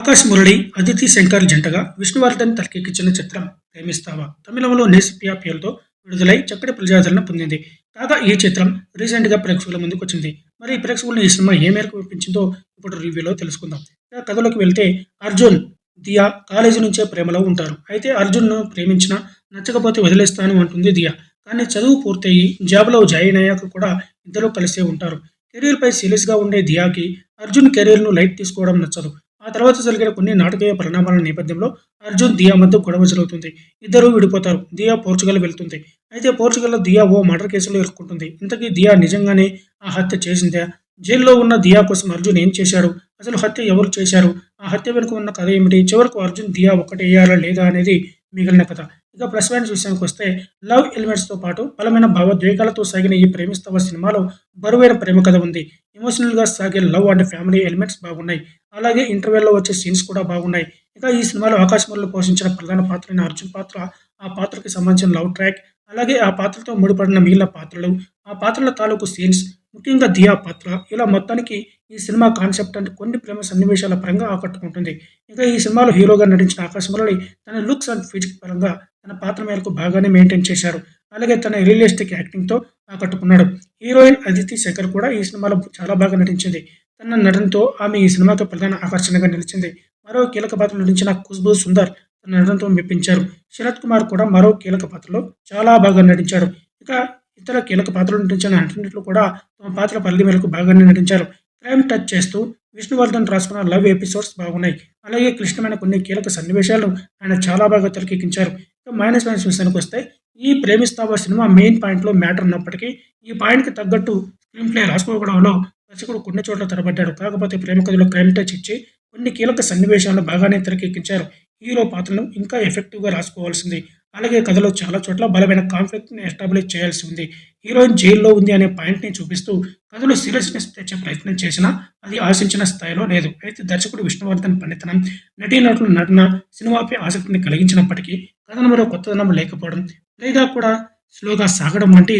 ఆకాష్ మురళి అదితి శంకర్ జంటగా విష్ణువర్ధన్ తెరకెక్కించిన చిత్రం ప్రేమిస్తావా? తమిళంలో నేసిపియా పేరుతో విడుదలై చక్కటి ప్రజాదరణ పొందింది. కాగా ఈ చిత్రం రీసెంట్గా ప్రేక్షకుల ముందుకు వచ్చింది. మరి ప్రేక్షకులను ఈ సినిమా ఏ మేరకు వినిపించిందో ఇప్పుడు రివ్యూలో తెలుసుకుందాం. కథలోకి వెళ్తే అర్జున్ దియా కాలేజీ నుంచే ప్రేమలో ఉంటారు. అయితే అర్జున్ను ప్రేమించిన నచ్చకపోతే వదిలేస్తాను అంటుంది దియా. కానీ చదువు పూర్తయి జాబ్లో జాయిన్ అయ్యాక కూడా ఇద్దరూ కలిసే ఉంటారు. కెరీర్పై సీరియస్గా ఉండే దియాకి అర్జున్ కెరీర్ను లైట్ తీసుకోవడం నచ్చదు. ఆ తర్వాత జరిగిన కొన్ని నాటకీయ పరిణామాల నేపథ్యంలో అర్జున్ దియా మధ్య గొడవ జరుగుతుంది. ఇద్దరు విడిపోతారు. దియా పోర్చుగల్ వెళ్తుంది. అయితే పోర్చుగల్లో దియా ఓ మర్డర్ కేసులో ఇరుక్కుంటుంది. ఇంతకీ దియా నిజంగానే ఆ హత్య చేసిందా? జైల్లో ఉన్న దియా కోసం అర్జున్ ఏం చేశాడు? అసలు హత్య ఎవరు చేశారు? ఆ హత్య వెనుక ఉన్న కథ ఏమిటి? చివరకు అర్జున్ దియా ఒకటేయాలా లేదా అనేది మిగిలిన కథ. ఇక ప్లస్ పాయింట్స్ విషయానికి వస్తే లవ్ ఎలిమెంట్స్తో పాటు బలమైన భావోద్వేగాలతో సాగిన ఈ ప్రేమిస్తవ సినిమాలో బరువైన ప్రేమ కథ ఉంది. ఎమోషనల్గా సాగే లవ్ అండ్ ఫ్యామిలీ ఎలిమెంట్స్ బాగున్నాయి. అలాగే ఇంటర్వెల్లో వచ్చే సీన్స్ కూడా బాగున్నాయి. ఇంకా ఈ సినిమాలో ఆకాశమురళి పోషించిన ప్రధాన పాత్ర అయిన అర్జున్ పాత్ర ఆ పాత్రకి సంబంధించిన లవ్ ట్రాక్ అలాగే ఆ పాత్రతో ముడిపడిన మిగిలిన పాత్రలు ఆ పాత్రల తాలూకు సీన్స్ ముఖ్యంగా దియా పాత్ర. ఇలా మొత్తానికి ఈ సినిమా కాన్సెప్ట్ అంటే కొన్ని ప్రేమ సన్నివేశాల పరంగా ఆకట్టుకుంటుంది. ఇంకా ఈ సినిమాలో హీరోగా నటించిన ఆకాశ్ తన లుక్స్ అండ్ ఫిజిక్ పరంగా తన పాత్ర మేరకు బాగానే మెయింటైన్ చేశారు. అలాగే తన రియలిస్టిక్ యాక్టింగ్తో ఆకట్టుకున్నాడు. హీరోయిన్ అదితి శేఖర్ కూడా ఈ సినిమాలో చాలా బాగా నటించింది. తన నటనతో ఆమె ఈ సినిమాకు ప్రధాన ఆకర్షణగా నిలిచింది. మరో కీలక పాత్ర నటించిన ఖుష్బూ సుందర్ తన నటనతో మెప్పించారు. శరత్ కుమార్ కూడా మరో కీలక పాత్రలో చాలా బాగా నటించాడు ఇక ఇతర కీలక పాత్రలు నటించిన నటులు కూడా తమ పాత్ర పరిధి మేరకు బాగానే నటించారు. క్రైమ్ టచ్ చేస్తూ విష్ణువర్ధన్ రాసుకున్న లవ్ ఎపిసోడ్స్ బాగున్నాయి. అలాగే క్లిష్టమైన కొన్ని కీలక సన్నివేశాలు ఆయన చాలా బాగా తెరకెక్కించారు. ఇక మైనస్ మైనస్ విషయానికి వస్తే ఈ ప్రేమిస్తావా సినిమా మెయిన్ పాయింట్లో మ్యాటర్ ఉన్నప్పటికీ ఈ పాయింట్కి తగ్గట్టు స్క్రీన్ ప్లే రాసుకోవడంలో దర్శకుడు కొన్ని చోట్ల తరబడ్డాడు. కాకపోతే ప్రేమ కథలో క్రైమ్ టచ్ ఇచ్చి కొన్ని కీలక సన్నివేశాలను బాగానే తెరకెక్కించారు. హీరో పాత్రను ఇంకా ఎఫెక్టివ్గా రాసుకోవాల్సింది. అలాగే కథలో చాలా చోట్ల బలమైన కాన్ఫ్లిక్ట్ని ఎస్టాబ్లిష్ చేయాల్సి ఉంది. హీరోయిన్ జైల్లో ఉంది అనే పాయింట్ని చూపిస్తూ కథలో సీరియస్నెస్ తెచ్చే ప్రయత్నం చేసినా అది ఆశించిన స్థాయిలో లేదు. అయితే దర్శకుడు విష్ణువర్ధన్ పండితనం నటీనటుల నటన సినిమాపై ఆసక్తిని కలిగించినప్పటికీ కథనంలో కొత్తదనం లేకపోవడం లేదా కూడా స్లోగా సాగడం వంటి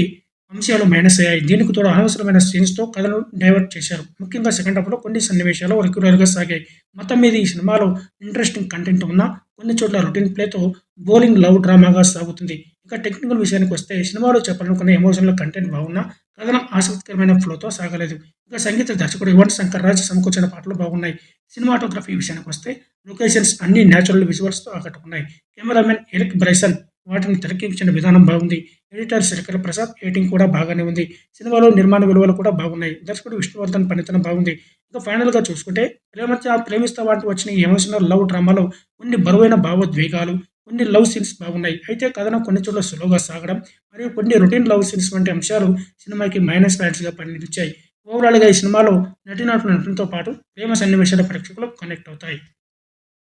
అంశాలు మైనస్ అయ్యాయి. దీనికి తోడు అనవసరమైన సీన్స్తో కథను డైవర్ట్ చేశారు. ముఖ్యంగా సెకండ్ హాఫ్లో కొన్ని సన్నివేశాలు రెగ్యులర్గా సాగాయి. మొత్తం మీద ఈ సినిమాలో ఇంట్రెస్టింగ్ కంటెంట్ ఉన్న కొన్ని చోట్ల రొటీన్ ప్లేతో బౌలింగ్ లవ్ డ్రామాగా సాగుతుంది. ఇంకా టెక్నికల్ విషయానికి వస్తే సినిమాలో చెప్పాలనుకున్న ఎమోషనల్ కంటెంట్ బాగున్నా కథనం ఆసక్తికరమైన ఫ్లోతో సాగలేదు. ఇంకా సంగీత దర్శకుడు యువన్ శంకర్ రాజ్ సమకూర్చిన పాటలు బాగున్నాయి. సినిమాటోగ్రఫీ విషయానికి వస్తే లొకేషన్స్ అన్ని న్యాచురల్ విజువల్స్తో ఆకట్టుకున్నాయి. కెమెరామెన్ ఎరిక్ బ్రైసన్ వాటిని తెరకెక్కించిన విధానం బాగుంది. ఎడిటర్ శేఖర్ ప్రసాద్ ఎడిటింగ్ కూడా బాగానే ఉంది. సినిమాలో నిర్మాణ విలువలు కూడా బాగున్నాయి. దర్శకుడు విష్ణువర్ధన్ పనితనం బాగుంది. ఇంకా ఫైనల్గా చూసుకుంటే ప్రేమత్య ప్రేమిస్తా వాటి వచ్చిన ఎమోషనల్ లవ్ డ్రామాలో కొన్ని బరువైన భావోద్వేగాలు కొన్ని లవ్ సీన్స్ బాగున్నాయి. అయితే కథనం కొన్ని చోట్ల సులువుగా సాగడం మరియు కొన్ని రొటీన్ లవ్ సీన్స్ వంటి అంశాలు సినిమాకి మైనస్ పాయింట్స్గా పనిచేశాయి ఓవరాల్గా ఈ సినిమాలో నటీనటుల నటనతో పాటు ప్రేమ సన్నివేశాల ప్రేక్షకులకు కనెక్ట్ అవుతాయి.